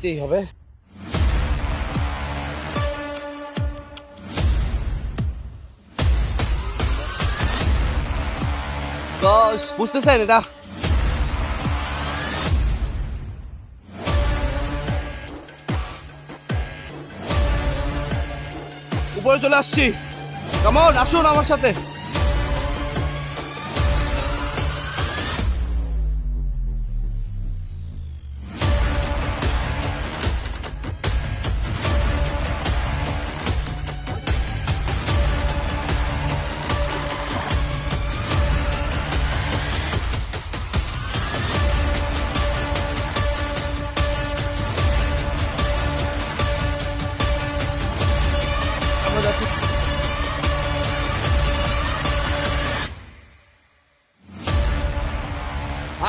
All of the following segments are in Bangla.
নিতেই হবে। বুঝতেছেন এটা? উপরে চলে আসছি। কেমন আসুন আমার সাথে।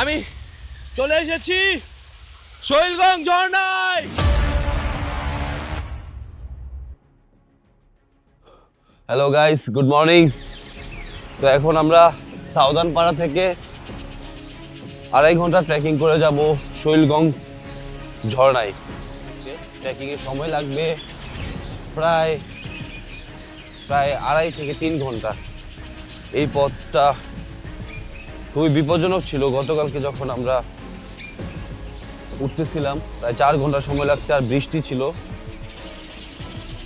আমি চলে এসেছি শৈলগঞ্জ ঝর্ণায়। হ্যালো গাইস গুড মর্নিং তো এখন আমরা সাউদার্ন পাড়া থেকে আড়াই ঘণ্টা ট্রেকিং করে যাব শৈলগং ঝর্ণায়। ট্রেকিংয়ের সময় লাগবে প্রায় প্রায় আড়াই থেকে তিন ঘণ্টা। এই পথটা খুবই বিপজ্জনক ছিল। গতকালকে যখন আমরা উঠতেছিলাম, প্রায় চার ঘণ্টা সময় লাগছে আর বৃষ্টি ছিল।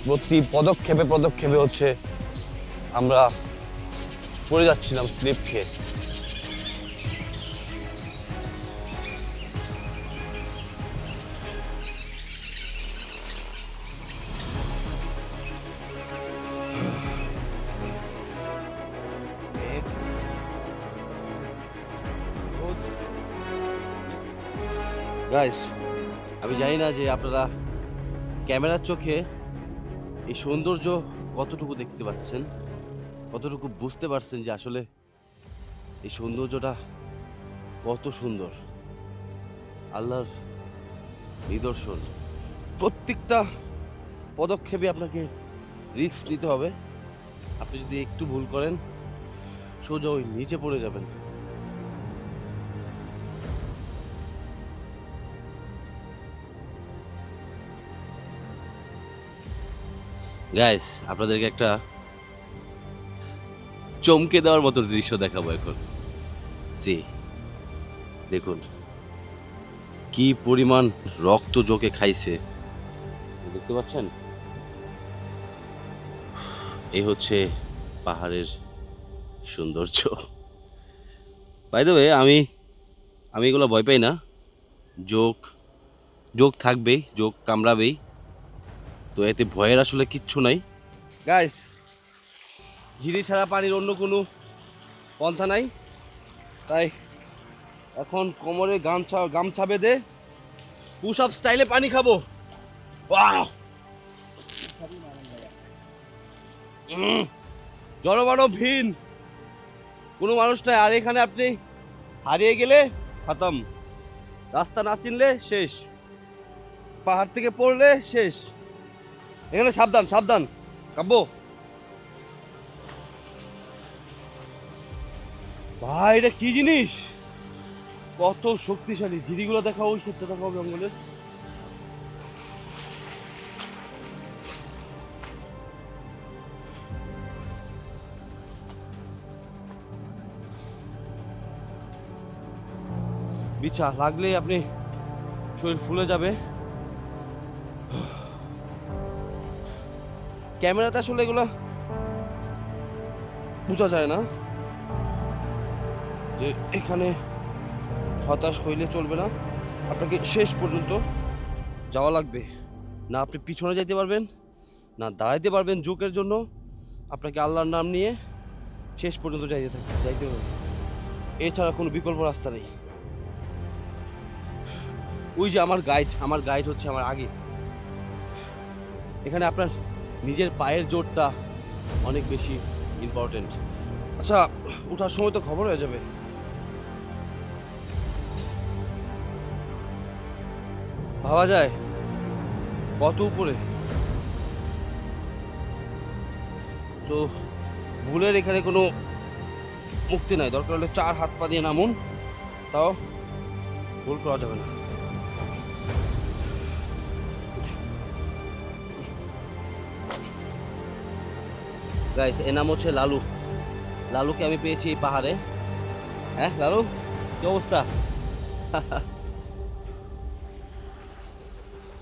প্রতি পদক্ষেপে পদক্ষেপে হচ্ছে আমরা পড়ে যাচ্ছিলাম স্লিপ খেয়ে। গাইস আমি জানি না যে আপনারা ক্যামেরার চোখে এই সৌন্দর্য কতটুকু দেখতে পাচ্ছেন, কতটুকু বুঝতে পারছেন যে আসলে এই সৌন্দর্যটা কত সুন্দর। আল্লাহর নিদর্শন। প্রত্যেকটা পদক্ষেপে আপনাকে রিস্ক নিতে হবে। আপনি যদি একটু ভুল করেন, সোজা ওই নিচে পড়ে যাবেন। গাইস আপনাদেরকে একটা চমকে দেওয়ার মতো দৃশ্য দেখাবো এখন। সি দেখুন, কি পরিমাণ রক্ত জোকে খাইছে। দেখতে পাচ্ছেন? এই হচ্ছে পাহাড়ের সৌন্দর্য। বাই দ্য আমি আমি এগুলো ভয় পাই না। যোগ যোগ থাকবেই যোগ কামড়াবেই। তো এতে ভয়ের আসলে কিচ্ছু নাই। গাইস ঝিরি ছাড়া পানির অন্য কোনো পন্থা নাই। তাই এখন কোমরে গামছা গামছা বেঁধে পুশ আপ স্টাইলে পানি খাব। জনমানব ভিন কোনো মানুষ নাই আর এখানে আপনি হারিয়ে গেলে খতম। রাস্তা না চিনলে শেষ। পাহাড় থেকে পড়লে শেষ। এখানে সাবধান সাবধান। কাব্য ভাই, এটা কি জিনিস? কত শক্তিশালী। ঝিরিগুলো দেখা ওই সেটা দেখা হবে জঙ্গলের বিছা, লাগলেই আপনি শরীর ফুলে যাবে। ক্যামেরাতে আসলে এগুলো বোঝা যায় না যে এখানে হতাশ হইলে চলবে না। আপনাকে শেষ পর্যন্ত যাওয়া লাগবে। না আপনি পিছনে যাইতে পারবেন, না দাঁড়াইতে পারবেন যুগের জন্য। আপনাকে আল্লাহর নাম নিয়ে শেষ পর্যন্ত যাইতে থাকবে যাইতে হবে। এছাড়া কোনো বিকল্প রাস্তা নেই। ওই যে আমার গাইড আমার গাইড হচ্ছে আমার আগে। এখানে আপনার নিজের পায়ের জোরটা অনেক বেশি ইম্পর্টেন্ট আচ্ছা ওঠার সময় তো খবর হয়ে যাবে। ভাবা যায় কত উপরে। তো ভুলের এখানে কোনো মুক্তি নাই, দরকার হলে চার হাত পা দিয়ে নামুন, তাও ভুল করা যাবে না। গাইস এর নাম হচ্ছে লালু। লালুকে আমি পেয়েছি এই পাহাড়ে। হ্যাঁ লালু? কি অবস্থা?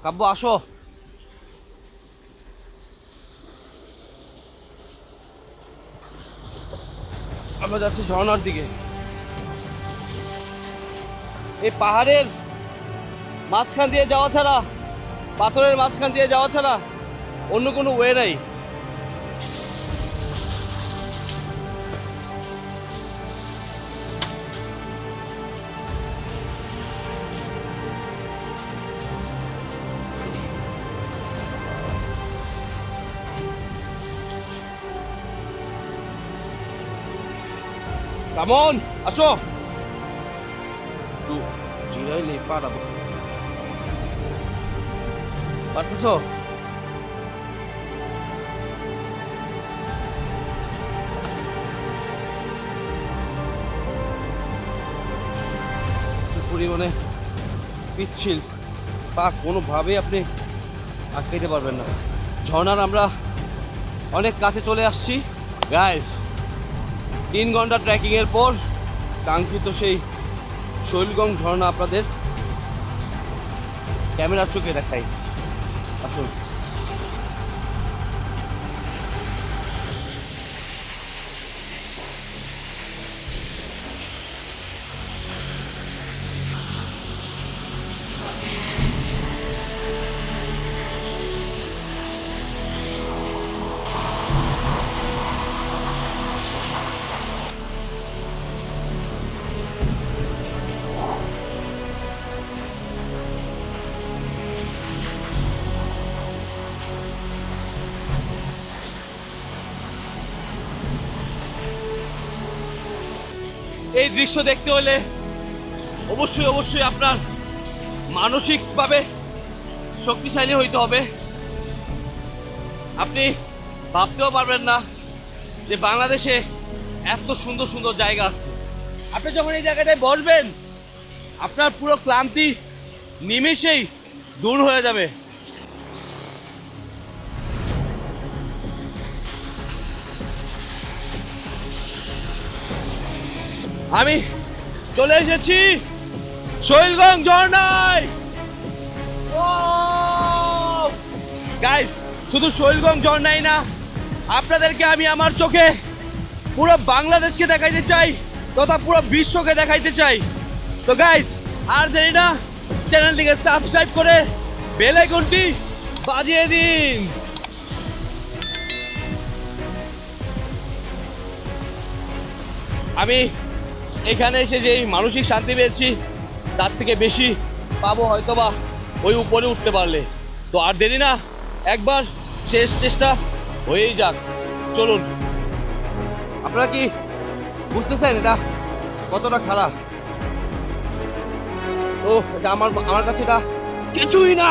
কাব্য, আসো। আমরা যাচ্ছি ঝর্ণার দিকে। এই পাহাড়ের মাঝখান দিয়ে যাওয়া ছাড়া, পাথরের মাঝখান দিয়ে যাওয়া ছাড়া অন্য কোনো ওয়ে নাই। কামন আসো। একটু জিরাইলে পারাবো পারতেছো? পরিমাণে পিচ্ছিল। পা কোনোভাবেই আপনি আটকাইতে পারবেন না। ঝর্ণার আমরা অনেক কাছে চলে আসছি। গাইস তিন ঘণ্টা ট্রেকিংয়ের পর কাঙ্ক্ষিত সেই শৈলগং ঝর্ণা আপনাদের ক্যামেরার চোখে দেখাই। আসুন। এই দৃশ্য দেখতে হলে অবশ্যই অবশ্যই আপনার মানসিকভাবে শক্তিশালী হইতে হবে। আপনি ভাবতেও পারবেন না যে বাংলাদেশে এত সুন্দর সুন্দর জায়গা আছে। আপনি যখন এই জায়গাটায় বসবেন, আপনার পুরো ক্লান্তি নিমেষেই দূর হয়ে যাবে। আমি চলে এসেছি শৈলগং ঝর্ণায়। গাইস শুধু শৈলগং ঝর্ণাই না, আপনাদেরকে আমি আমার চোখে পুরো বাংলাদেশকে দেখাইতে চাই তথা পুরো বিশ্বকে দেখাইতে চাই। তো গাইস আর দেরি না চ্যানেলটিকে সাবস্ক্রাইব করে বেল আইকনটি বাজিয়ে দিন। আমি এখানে এসে যে মানসিক শান্তি পেয়েছি, তার থেকে বেশি পাবো হয়তোবা ওই উপরে উঠতে পারলে। তো আর দেরি না, একবার শেষ চেষ্টা হয়েই যাক। চলুন। আপনারা কি বুঝতেছেন এটা কতটা খারাপ? ও, এটা আমার আমার কাছে এটা কিছুই না!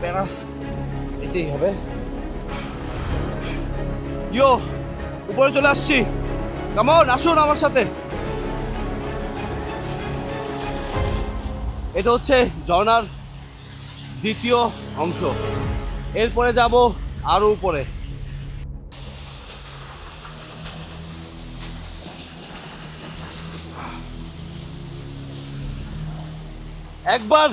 প্যারা, এটাই হবে। ইয়ো, উপরে চলে আসছি। কেমন আসুন আমার সাথে। এটা হচ্ছে ঝর্ণার দ্বিতীয় অংশ। এরপরে যাব আরও উপরে। একবার